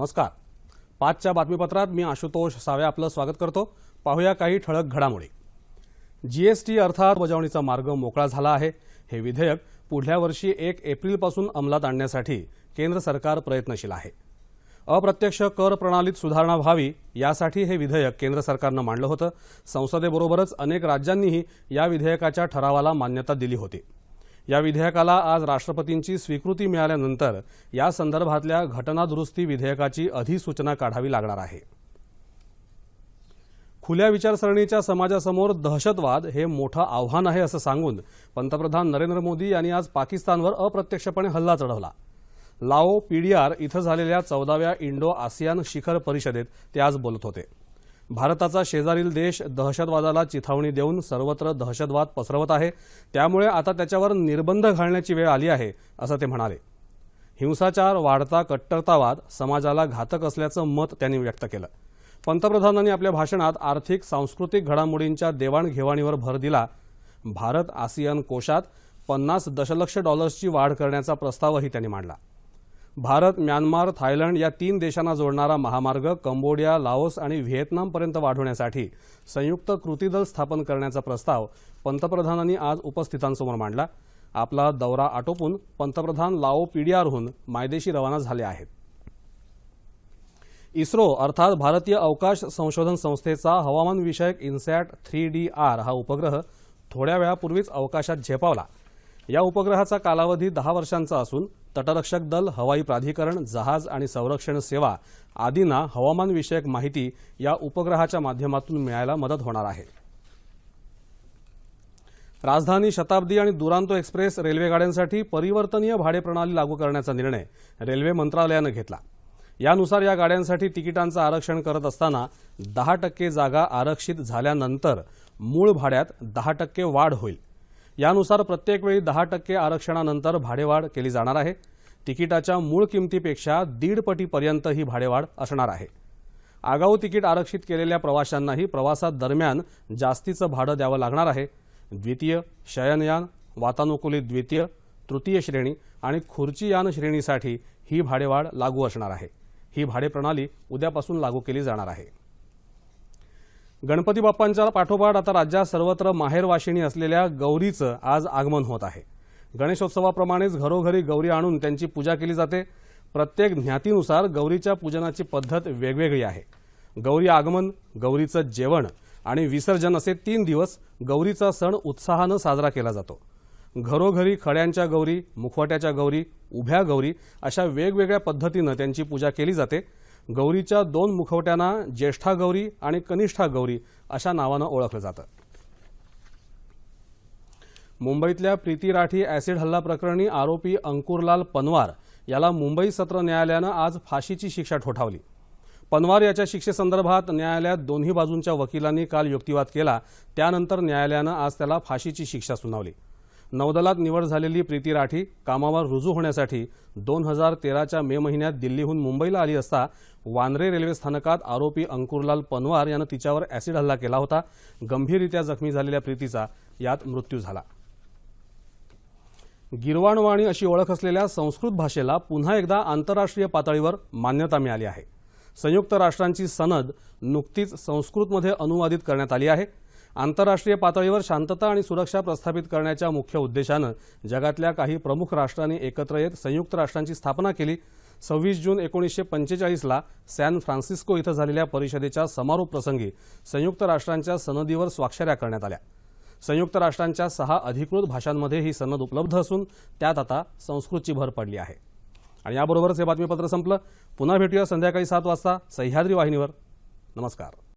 नमस्कार. पाचच्या बातमीपत्रात मी आशुतोष सावे आपलं स्वागत करतो. पाहूया काही ठळक घडामोडी. जीएसटी अर्थात बजावणीचा मार्ग मोकळा झाला आहे. हे विधेयक पुढल्या वर्षी एक एप्रिलपासून अंमलात आणण्यासाठी केंद्र सरकार प्रयत्नशील आहे. अप्रत्यक्ष कर प्रणालीत सुधारणा व्हावी यासाठी हे विधेयक केंद्र सरकारनं मांडलं होतं. संसदेबरोबरच अनेक राज्यांनीही या विधेयकाच्या ठरावाला मान्यता दिली होती. या विधेयकाला आज राष्ट्रपतींची स्वीकृती मिळाल्यानंतर या संदर्भातल्या घटनादुरुस्ती विधेयकाची अधिसूचना काढावी लागणार आहे. खुल्या विचारसरणीच्या समाजासमोर दहशतवाद हे मोठं आव्हान आहे असं सांगून पंतप्रधान नरेंद्र मोदी यांनी आज पाकिस्तानवर अप्रत्यक्षपणे हल्ला चढवला. लाओ पीडीआर इथं झालेल्या चौदाव्या इंडो आसियान शिखर परिषदेत ते आज बोलत होते. भारताचा शेजारील देश दहशतवादाला चिथावणी देऊन सर्वत्र दहशतवाद पसरवत आहे. त्यामुळे आता त्याच्यावर निर्बंध घालण्याची वेळ आली आहे असं ते म्हणाले. हिंसाचार वाढता कट्टरतावाद समाजाला घातक असल्याचं मत त्यांनी व्यक्त केलं. पंतप्रधानांनी आपल्या भाषणात आर्थिक सांस्कृतिक घडामोडींच्या देवाणघेवाणीवर भर दिला. भारत आसियान कोशात पन्नास दशलक्ष डॉलर्सची वाढ करण्याचा प्रस्तावही त्यांनी मांडला. भारत म्यानमार थायलंड या तीन देशांना जोडणारा महामार्ग कंबोडिया लाओस आणि व्हिएतनामपर्यंत वाढवण्यासाठी संयुक्त कृती दल स्थापन करण्याचा प्रस्ताव पंतप्रधानांनी आज उपस्थितांसमोर मांडला. आपला दौरा आटोपून पंतप्रधान लाओ पीडीआरहून मायदेशी रवाना झाले आहेत. इस्रो अर्थात भारतीय अवकाश संशोधन संस्थेचा हवामानविषयक इन्सॅट थ्री डी आर हा उपग्रह थोड्या वेळापूर्वीच अवकाशात झेपावला. या उपग्रहाचा कालावधी दहा वर्षांचा असून तटरक्षक दल हवाई प्राधिकरण जहाज आणि संरक्षण सेवा आदींना हवामानविषयक माहिती या उपग्रहाच्या माध्यमातून मिळायला मदत होणार आहे. राजधानी शताब्दी आणि दुरांतो एक्सप्रेस रेल्वेगाड्यांसाठी परिवर्तनीय भाडे प्रणाली लागू करण्याचा निर्णय रेल्वे मंत्रालयानं घेतला. यानुसार या गाड्यांसाठी तिकिटांचं आरक्षण करत असताना दहा टक्के जागा आरक्षित झाल्यानंतर मूळ भाड्यात दहा टक्के वाढ होईल. यानुसार प्रत्येक वेळी दहा टक्के आरक्षणानंतर भाडेवाढ केली जाणार आहे. तिकिटाच्या मूळ किमतीपेक्षा दीड पटीपर्यंत ही भाडेवाढ असणार आहे. आगाऊ तिकीट आरक्षित केलेल्या प्रवाशांनाही प्रवासादरम्यान जास्तीचं भाडं द्यावं लागणार आहे. द्वितीय शयनयान वातानुकूलित द्वितीय तृतीय श्रेणी आणि खुर्चीयान श्रेणीसाठी ही भाडेवाढ लागू असणार आहे. ही भाडे प्रणाली उद्यापासून लागू केली जाणार आहे. गणपती बाप्पांच्या पाठोपाठ आता राज्यात सर्वत्र माहेरवाशिणी असलेल्या गौरीचं आज आगमन होत आहे. गणेशोत्सवाप्रमाणेच घरोघरी गौरी आणून त्यांची पूजा केली जाते. प्रत्येक ज्ञातीनुसार गौरीच्या पूजनाची पद्धत वेगवेगळी आहे. गौरी आगमन गौरीचं जेवण आणि विसर्जन असे तीन दिवस गौरीचा सण उत्साहानं साजरा केला जातो. घरोघरी खड्यांच्या गौरी मुखवट्याच्या गौरी उभ्या गौरी अशा वेगवेगळ्या पद्धतीनं त्यांची पूजा केली जाते. गौरीच्या दोन मुखवट्यांना ज्येष्ठा गौरी आणि कनिष्ठा गौरी अशा नावानं ओळखलं जातं. मुंबईतल्या प्रीती राठी ॲसिड हल्ला प्रकरणी आरोपी अंकुरलाल पनवार याला मुंबई सत्र न्यायालयानं आज फाशीची शिक्षा ठोठावली. पनवार याच्या शिक्षेसंदर्भात न्यायालयात दोन्ही बाजूंच्या वकिलांनी काल युक्तिवाद केला त्यानंतर न्यायालयानं आज त्याला फाशीची शिक्षा सुनावली. नौदलात निवड झालेली प्रीती राठी कामावर रुजू होण्यासाठी दोन हजार तेराच्या मे महिन्यात दिल्लीहून मुंबईला आली असता वांद्रे रेल्वे स्थानकात आरोपी अंकुरलाल पनवार यानं तिच्यावर ॲसिड हल्ला केला होता. गंभीररित्या जखमी झालेल्या प्रीतीचा यात मृत्यू झाला. गिरवाणवाणी अशी ओळख असलेल्या संस्कृत भाषेला पुन्हा एकदा आंतरराष्ट्रीय पातळीवर मान्यता मिळाली आहे. संयुक्त राष्ट्रांची सनद नुकतीच संस्कृतमध्ये अनुवादित करण्यात आली आहे. आंतरराष्ट्रीय पातळीवर शांतता आणि सुरक्षा प्रस्थापित करण्याच्या मुख्य उद्देशानं जगातल्या काही प्रमुख राष्ट्रांनी एकत्र येत संयुक्त राष्ट्रांची स्थापना केली. सव्वीस जून एकोणीसशे पंचेचाळीसला सॅन फ्रान्सिस्को इथं झालेल्या परिषदेच्या समारोप प्रसंगी संयुक्त राष्ट्रांच्या सनदीवर स्वाक्षऱ्या करण्यात आल्या. संयुक्त राष्ट्रांच्या सहा अधिकृत भाषांमध्ये ही सनद उपलब्ध असून त्यात आता संस्कृतची भर पडली आहे. आणि याबरोबरच हे बातमीपत्र संपलं. पुन्हा भेटूया संध्याकाळी सात वाजता सह्याद्री वाहिनीवर. नमस्कार.